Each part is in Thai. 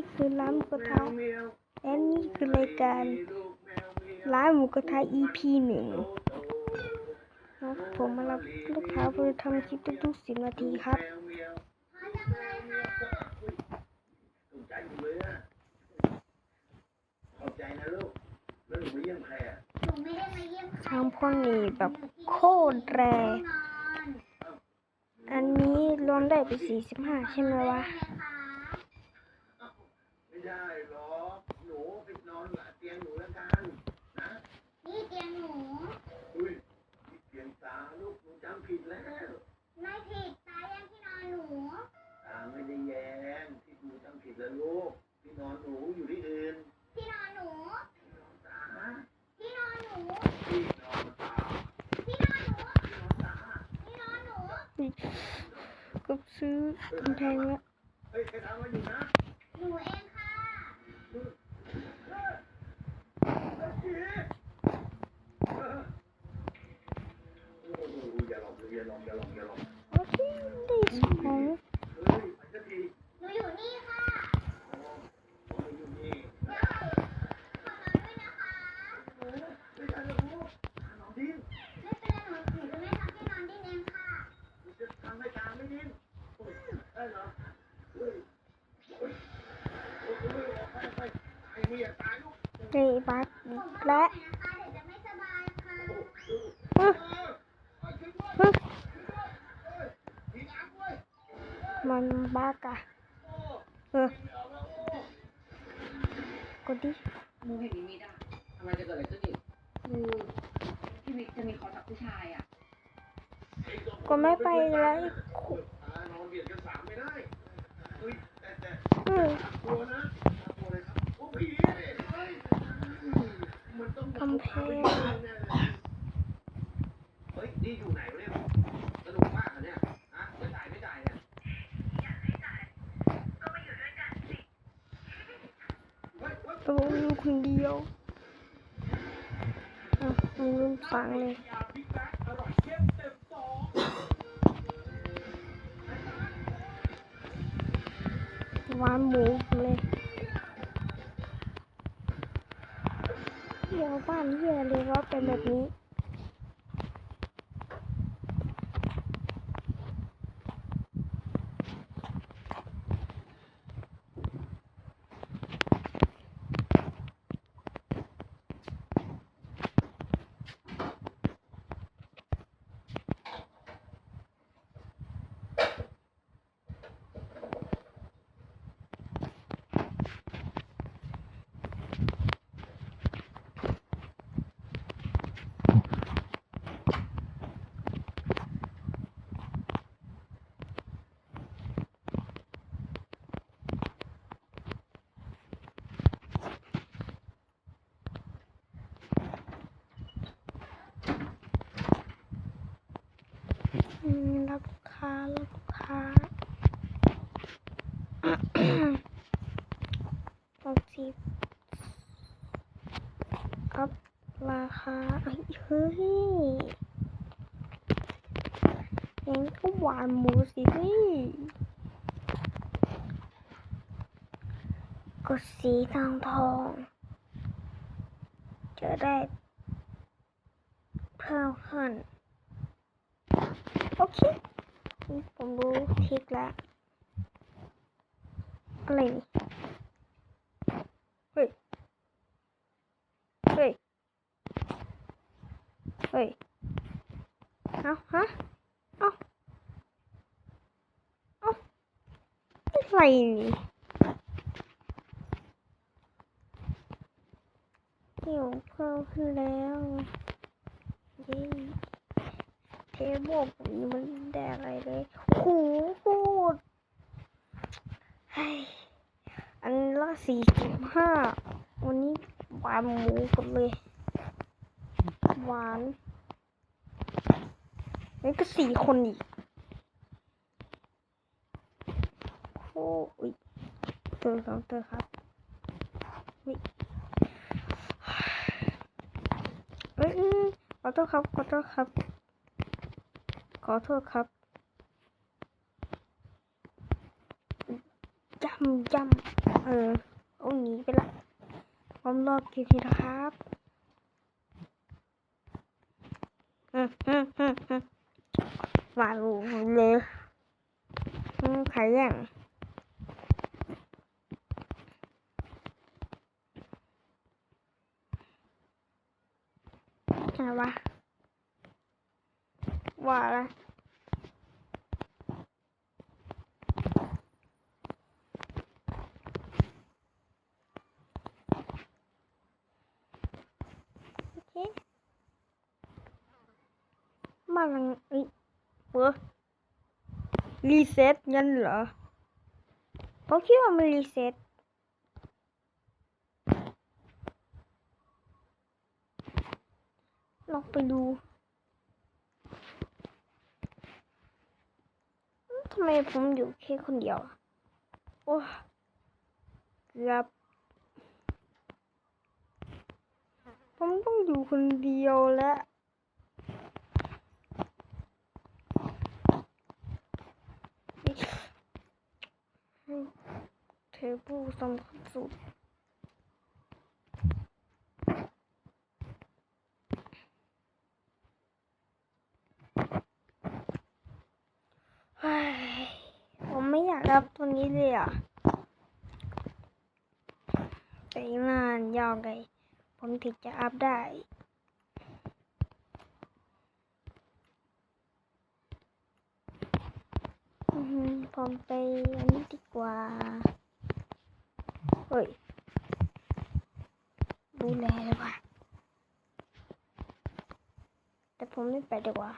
นี่คือร้านหมูกระทะและนี่คือรายการร้านหมูกระทะ EP หนึ่งนะผมมารับลูกค้าเพื่อทำคลิปทุกๆสิบนาทีครับถูกใจหมดเลยอะขอบใจนะลูกแล้วหนูมาเยี่ยมใครอะหนูไม่ได้มาเยี่ยมใครทางพ่อนี่แบบโคตรแรงอนอันนี้รวมได้ไปสี่สิบห้าใช่ไหมวะ ไม่ได้หรอกหนูไปนอนเตียงหนูแล้วกันนะนี่เตียงหนู อุ้ยเตียงตาลูกหนูจำผิดแล้วไม่ผิดตายังที่นอนหนูตาไม่ได้แย้งที่หนูจำผิดแล้วลูกที่นอนหนูอยู่ที่อื่นที่นอนหนูที่นอนตาที่นอนหนูที่นอนตาที่นอนหนูที่นอนตาที่นอนหนูก็ซื้อกำแพงแล้วเฮ้ยใครทำอะไรอยู่นะ หนูเองค่ะ เฮ้ยเฮ้ยเฮ้ยจีเออโอ้โหอย่าหลอกอย่าหลอกอย่าหลอกอย่าหลอก โอเคด้สองเฮ้ยไปสักทีหนูอยู่นี่ค่ะไม่เดี๋ยวขอนอนด้วยนะคะโอ้ไม่ได้แล้วลูกน้องดินไม่เป็นไรหนูหนูจะไม่ทำให้นอนดิ้นเองค่ะจะทำให้ตามไม่ดินโอ้ยได้เหรอเฮ้ มันบ้ากะเออกดดิมูเห็นนิมิตอะทำไมจะเกิดอะไรขึ้นอีกพี่มิกจะมีคอร์สกับผู้ชายอะก็ไม่ไปแล้วตานอนเบียดกันสามไม่ได้เฮ้ยแต่แต่กลัวนะกลัวเลยคอ้ผีเนี่ยเฮ้ยมันต้องกำแพงเฮ้ยนี่อยู่ไหนเนี่ยสนุกมากเหรอเนี่ยฮะไม่จ่ายไม่จ่ายเนี่ย โอ้ยคนเดียวอะมึงลืมฟังเลยหวานหมูเลยเดี๋ยวบ้านเฮียเลยว่าเป็นแบบนี้ อืม รับลูกค้ารับลูกค้าบางทีอัพราคาเอ้ยเฮ้ยเองก็หวานหมูสิเฮ้ยก็สีทองทอง จะได้เพิ่มขึ้น โอเค ผมรู้ทริกแล้วอะไรนี่เฮ้ย เฮ้ย เฮ้ย เอาฮะ เอาเอาอะไรนี่เดี๋ยวเพิ่มขึ้นแล้ว เทเบิลผมนี่มันแดกอะไรเลยโหโคตรเฮ้ยอันละสี่สิบห้าวันนี้หวานหมูกันเลย หวานนี่ก็สี่คนอีกโอ้ยเตอร์สองเตอร์ครับวิเอ้ยขอโทษครับขอโทษครับ อโทษครับยำยำเอออเอาหนีไปละผมรอเก็บทีนะครับอืมอืมอืมอืมมาลูเลยอืมขายอย่างอะไรวะ ว่าอะไรโอเคบ้านหลังเอ้เว้อรีเซ็ตงั้นเหรอผมคิดว่ามันรีเซ็ตลองไปดูอืม ทำไมผมอยู่แค่คนเดียวอะโอ้เกือบผมต้องอยู่คนเดียวแล้วเทเบิลสำคัญสุดเฮ้ย ผมไม่อยากรับตัวนี้เลยอะแต่อีกนานยาวไงผมถึงจะอัพได้อือหือผมไปอันนี้ดีกว่าเฮ้ยดูแลเลยว่ะแต่ผมไม่ไปดีกว่า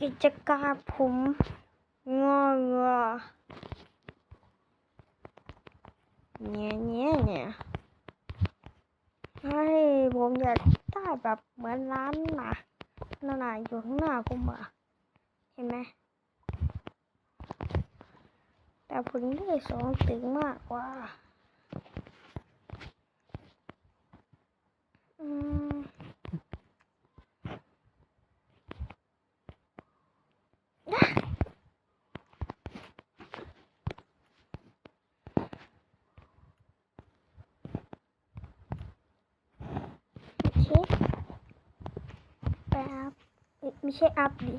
กิจการผม งองอเนี่ยเนี่ยเนี่ยให้ผมอยากได้แบบเหมือนร้านนะนั่นน่ะอยู่ข้างหน้าผมอะเห็นไหมแต่ผมได้สองตึงมากกว่า อืมโอเค ไปอัพ เอ้ยไม่ใช่อัพดิ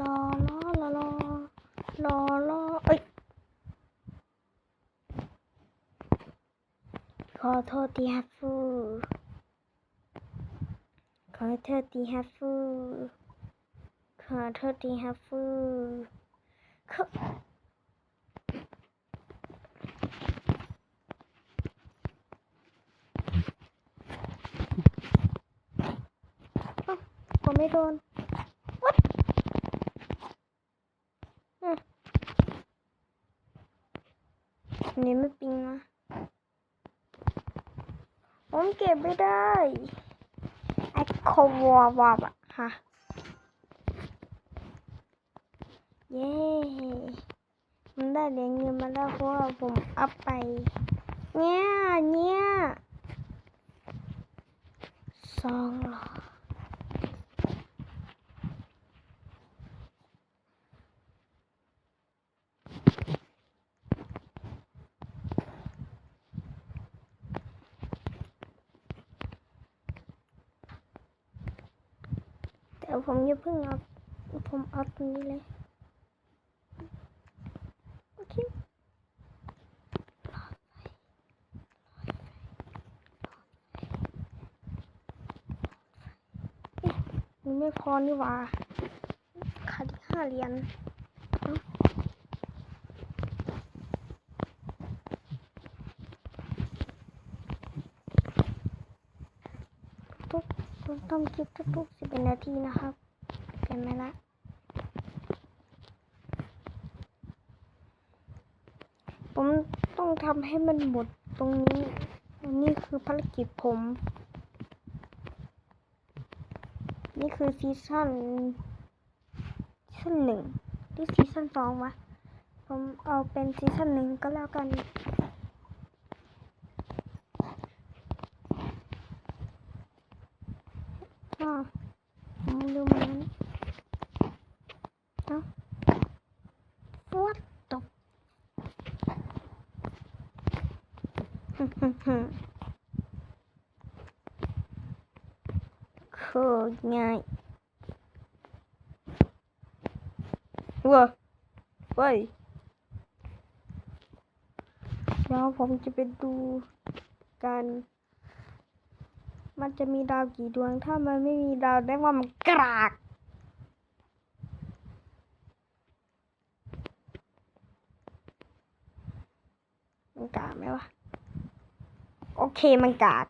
รอรอรอรอรอรอเอ้ย ขอโทษทีฮัฟฟูขอโทษทีฮัฟฟูขอโทษทีฮัฟฟูขอเอ้าผม ไม่โดน What? อืมอันนี้ไม่ปิงนะผมเก็บไม่ได้ไอ้โควอวอบอะฮะ เย้ผมได้เหรียญเงินมาแล้วเพราะว่าผมอัพไป เนี่ย เนี่ย สองเหรอ ผมอย่าเพิ่งเอาผมเอาตรงนี้เลย โอเคมันไม่พอนี่ว่าขาดอีกห้าเหรียญเอ้าทุกผมทำคลิปทุกๆสิบเอ็ดนาทีนะครับ เห็นไหมละผมต้องทำให้มันหมดตรงนี้ นี่คือภารกิจผม นี่คือซีซั่นซีซั่นหนึ่งหรือซีซั่นสองวะผมเอาเป็นซีซั่นหนึ่งก็แล้วกันอ้าวผมลืมมันเอ้า what the โคตรง่ายว้าว้ยเดี๋ยวผมจะไปดูกันมันจะมีดาวกี่ดวง ถ้ามันไม่มีดาวได้ว่ามันกราก มันกากไหมวะ โอเคมันกาก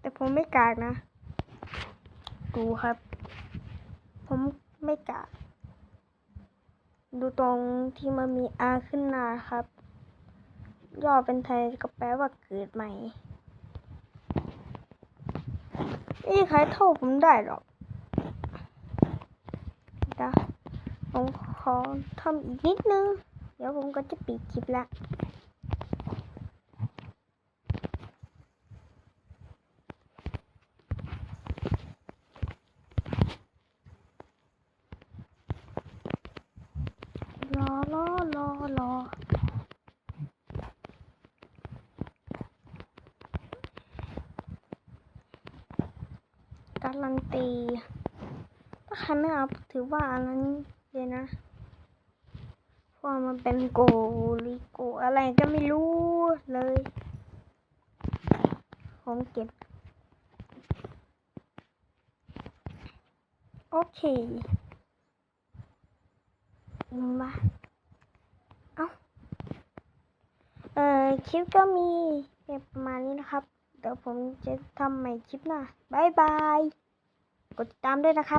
แต่ผมไม่กากนะ ดูครับ ผมไม่กากดูตรงที่มันมีอาขึ้นหน้าครับ ย่อเป็นไทยก็แปลว่าเกิดใหม่ไม่มีใครโทษผมได้หรอกเดี๋ยว ผมขอทำอีกนิดนึง เดี๋ยวผมก็จะปิดคลิปละรอรอรอรอการันตีถ้าใครไม่เอาถือว่าอันนั้น เลยนะพราะมันเป็นโกลิโกอะไรก็ไม่รู้เลย ผมเก็บ โอเคมึงมาเอ้า เอ่อ คลิปก็มีเพียงประมาณนี้นะครับ เดี๋ยวผมจะทำใหม่คลิปหน้าบายบาย กดติดตามด้วยนะครับ